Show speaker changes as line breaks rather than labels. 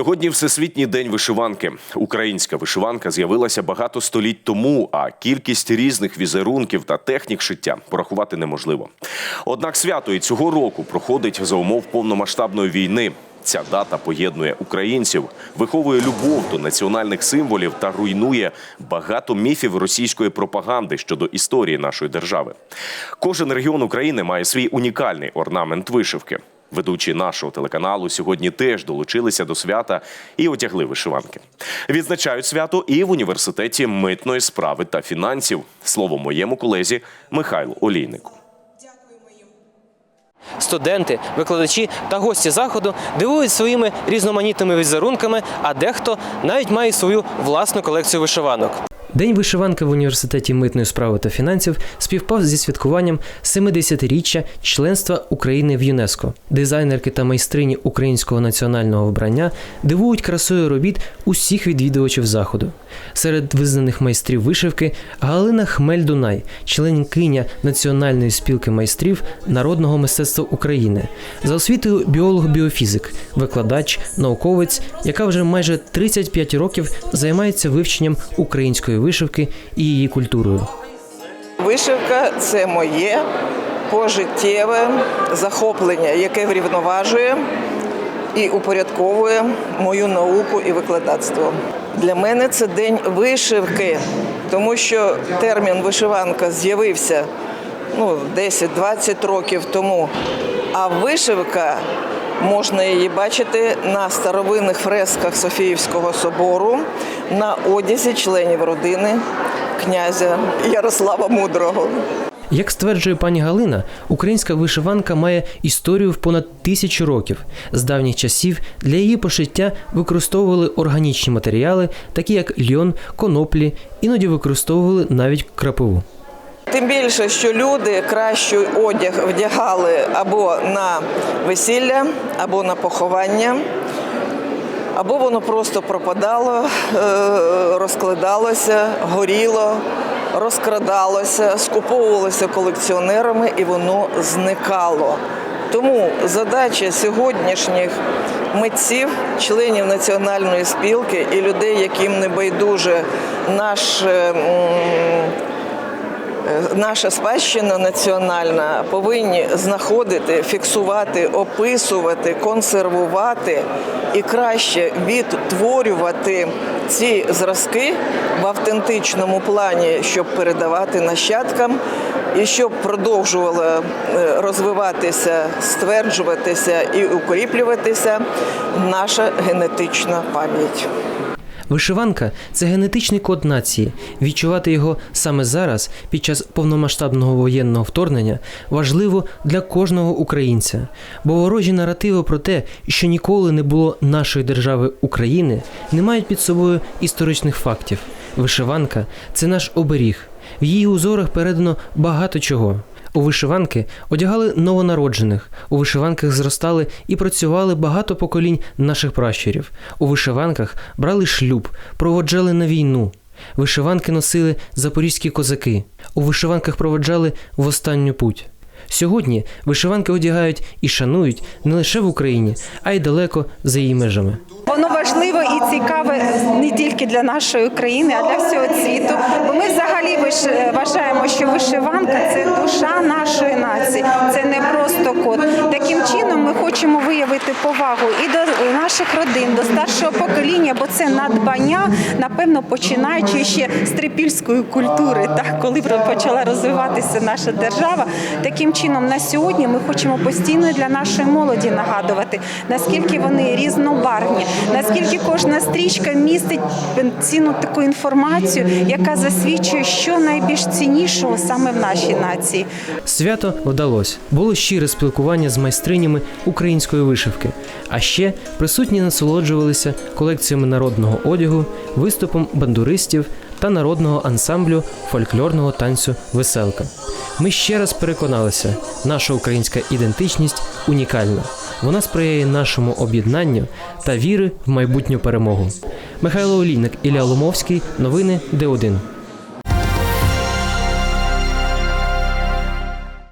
Сьогодні Всесвітній день вишиванки. Українська вишиванка з'явилася багато століть тому, а кількість різних візерунків та технік шиття порахувати неможливо. Однак свято і цього року проходить за умов повномасштабної війни. Ця дата поєднує українців, виховує любов до національних символів та руйнує багато міфів російської пропаганди щодо історії нашої держави. Кожен регіон України має свій унікальний орнамент вишивки. Ведучі нашого телеканалу сьогодні теж долучилися до свята і одягли вишиванки. Відзначають свято і в університеті митної справи та фінансів. Слово моєму колезі Михайлу Олійнику.
Студенти, викладачі та гості заходу дивують своїми різноманітними візерунками, а дехто навіть має свою власну колекцію вишиванок. День вишиванки в університеті митної справи та фінансів співпав зі святкуванням 70-річчя членства України в ЮНЕСКО. Дизайнерки та майстрині українського національного вбрання дивують красою робіт усіх відвідувачів заходу. Серед визнаних майстрів вишивки Галина Хмель-Дунай, членкиня Національної спілки майстрів народного мистецтва України, за освітою біолог-біофізик, викладач, науковець, яка вже майже 35 років займається вивченням української вишивки і її культурою.
Вишивка це моє пожиттєве захоплення, яке врівноважує і упорядковує мою науку і викладацтво. Для мене це день вишивки, тому що термін вишиванка з'явився ну, 10-20 років тому. А вишивка можна її бачити на старовинних фресках Софіївського собору, на одязі членів родини князя Ярослава Мудрого.
Як стверджує пані Галина, українська вишиванка має історію в понад тисячу років. З давніх часів для її пошиття використовували органічні матеріали, такі як льон, коноплі, іноді використовували навіть крапиву.
Тим більше, що люди кращий одяг вдягали або на весілля, або на поховання, або воно просто пропадало, е, розкладалося, горіло, розкрадалося, скуповувалося колекціонерами і воно зникало. Тому задача сьогоднішніх митців, членів національної спілки і людей, яким не байдуже наш. Наша спадщина національна повинні знаходити, фіксувати, описувати, консервувати і краще відтворювати ці зразки в автентичному плані, щоб передавати нащадкам і щоб продовжувала е, розвиватися, стверджуватися і укріплюватися наша генетична пам'ять.
Вишиванка це генетичний код нації. Відчувати його саме зараз, під час повномасштабного воєнного вторгнення, важливо для кожного українця. Бо ворожі наративи про те, що ніколи не було нашої держави України, не мають під собою історичних фактів. Вишиванка це наш оберіг. В її узорах передано багато чого. У вишиванки одягали новонароджених, у вишиванках зростали і працювали багато поколінь наших пращурів. У вишиванках брали шлюб, проводжали на війну. Вишиванки носили запорізькі козаки. У вишиванках проводжали в останню путь. Сьогодні вишиванки одягають і шанують не лише в Україні, а й далеко за її межами.
Воно важливо і цікаве не тільки для нашої країни, а для всього світу. Бо ми взагалі вважаємо, що вишиванка це душа нашої нації, це не просто код. Таким чином ми хочемо виявити повагу і до наших родин, до старшого покоління, бо це надбання, напевно, починаючи ще з трипільської культури, так коли почала розвиватися наша держава. Таким чином, на сьогодні ми хочемо постійно для нашої молоді нагадувати, наскільки вони різнобарвні, наскільки кожна стрічка містить цінну таку інформацію, яка засвідчує, що найбільш ціннішого саме в нашій нації.
Свято вдалося. Було щире спілкування з майстринями української вишивки. А ще присутні насолоджувалися колекціями народного одягу, виступом бандуристів та народного ансамблю фольклорного танцю Веселка. Ми ще раз переконалися, наша українська ідентичність унікальна. Вона сприяє нашому об'єднанню та віри в майбутню перемогу. Михайло Олійник, Ілля Ломовський. Новини Д1.